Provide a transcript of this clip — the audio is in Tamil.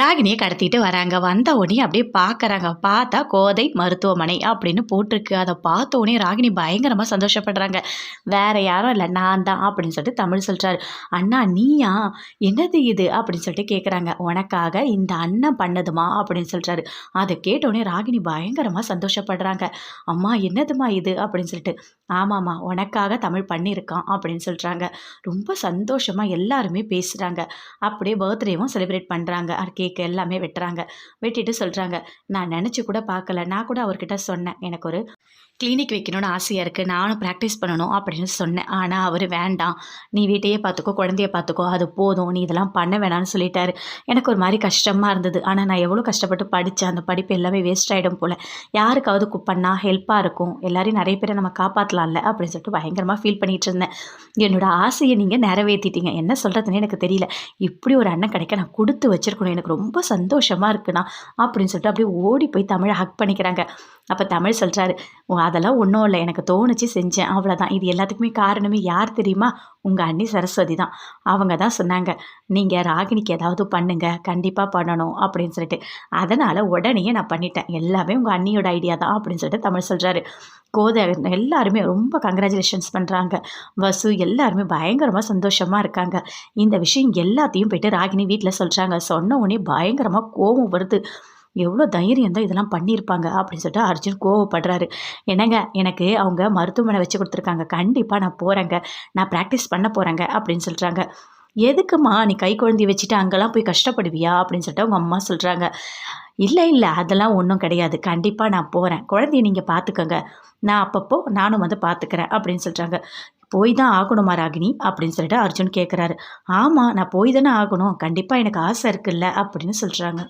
ராகினியை கடத்திட்டு வராங்க. வந்த உடனே அப்படியே பார்க்குறாங்க. பார்த்தா கோதை மருத்துவமனை அப்படின்னு போட்டிருக்கு. அதை பார்த்த உடனே ராகினி பயங்கரமாக சந்தோஷப்படுறாங்க. வேற யாரும் இல்லை நான் தான் அப்படின்னு சொல்லிட்டு தமிழ் சொல்கிறாரு அண்ணா நீயா? என்னது இது? அப்படின்னு சொல்லிட்டு கேட்குறாங்க உனக்காக இந்த அண்ணன் பண்ணதுமா? அப்படின்னு சொல்கிறாரு அதை கேட்ட உடனே ராகினி பயங்கரமாக சந்தோஷப்படுறாங்க. அம்மா என்னதுமா இது? அப்படின்னு சொல்லிட்டு ஆமாம்மா உனக்காக தமிழ் பண்ணியிருக்கான் அப்படின்னு சொல்கிறாங்க ரொம்ப சந்தோஷமாக எல்லாருமே பேசுகிறாங்க அப்படியே பர்த்டேவும் செலிப்ரேட் பண்ணுறாங்க அதுக்கு கேக்கு எல்லாமே வெட்டுறாங்க. வெட்டிட்டு சொல்கிறாங்க நான் நினச்சி கூட பார்க்கல. நான் கூட அவர்கிட்ட சொன்னேன். எனக்கு ஒரு கிளினிக் வைக்கணும்னு ஆசையாக இருக்குது நானும் ப்ராக்டிஸ் பண்ணணும் அப்படின்னு சொன்னேன். ஆனால் அவர் வேண்டாம். நீ வீட்டையே பார்த்துக்கோ குழந்தைய பார்த்துக்கோ. அது போதும். நீ இதெல்லாம் பண்ண வேணாம்னு சொல்லிட்டாரு. எனக்கு ஒரு மாதிரி கஷ்டமாக இருந்தது. ஆனால் நான் எவ்வளோ கஷ்டப்பட்டு படித்தேன் அந்த படிப்பு எல்லாமே வேஸ்ட் ஆகிடும் போல். யாருக்காவது பண்ணால் ஹெல்ப்பாக இருக்கும். எல்லாரையும் நிறைய பேரை நம்ம காப்பாற்றலாம்ல அப்படின்னு சொல்லிட்டு பயங்கரமாக ஃபீல் பண்ணிகிட்டு இருந்தேன். என்னோட ஆசையை நீங்கள் நிறைவேற்றிட்டீங்க என்ன சொல்கிறதுனே எனக்கு தெரியல. இப்படி ஒரு அண்ணன் கிடைக்க நான் கொடுத்து வச்சுருக்கணும். எனக்கு ரொம்ப சந்தோஷமாக இருக்குண்ணா அப்படின்னு சொல்லிட்டு அப்படியே ஓடி போய் தமிழை ஹக் பண்ணிக்கிறாங்க. அப்போ தமிழ் சொல்கிறாரு அதெல்லாம் ஒன்றும் இல்லை. எனக்கு தோணுச்சு செஞ்சேன். அவ்வளோதான் இது எல்லாத்துக்குமே காரணமே யார் தெரியுமா? உங்கள் அண்ணி சரஸ்வதி தான். அவங்க தான் சொன்னாங்க நீங்கள் ராகினிக்கு ஏதாவது பண்ணுங்கள் கண்டிப்பாக பண்ணணும். அப்படின்னு சொல்லிட்டு. அதனால் உடனே நான் பண்ணிட்டேன். எல்லாமே உங்கள் அண்ணியோட ஐடியா தான் அப்படின்னு சொல்லிட்டு தமிழ் சொல்கிறாரு கோதை எல்லாருமே ரொம்ப கங்க்ராச்சுலேஷன்ஸ் பண்ணுறாங்க வசு எல்லாருமே பயங்கரமாக சந்தோஷமாக இருக்காங்க. இந்த விஷயம் எல்லாத்தையும் போயிட்டு ராகினி வீட்டில் சொல்கிறாங்க சொன்ன உடனே பயங்கரமாக கோபம் வருது. எவ்வளோ தைரியம் தான் இதெல்லாம் பண்ணியிருப்பாங்க அப்படின்னு சொல்லிட்டு அர்ஜுன் கோவப்படுறாரு. என்னங்க எனக்கு அவங்க மருத்துவமனை வச்சு கொடுத்துருக்காங்க. கண்டிப்பாக நான் போகிறேங்க நான் ப்ராக்டிஸ் பண்ண போகிறேங்க அப்படின்னு சொல்கிறாங்க எதுக்குமா நீ கை குழந்தை வச்சுட்டு அங்கெல்லாம் போய் கஷ்டப்படுவியா அப்படின்னு சொல்லிட்டு அவங்க அம்மா சொல்கிறாங்க இல்லை இல்லை அதெல்லாம் ஒன்றும் கிடையாது. கண்டிப்பாக நான் போகிறேன் குழந்தைய நீங்கள் பார்த்துக்கோங்க நான் அப்பப்போ நானும் வந்து பார்த்துக்கிறேன் அப்படின்னு சொல்கிறாங்க போய் தான் ஆகணுமா ராகினி அப்படின்னு சொல்லிட்டு அர்ஜுன் கேட்குறாரு ஆமாம் நான் போய் தானே ஆகணும். கண்டிப்பாக எனக்கு ஆசை இருக்குல்ல அப்படின்னு சொல்கிறாங்க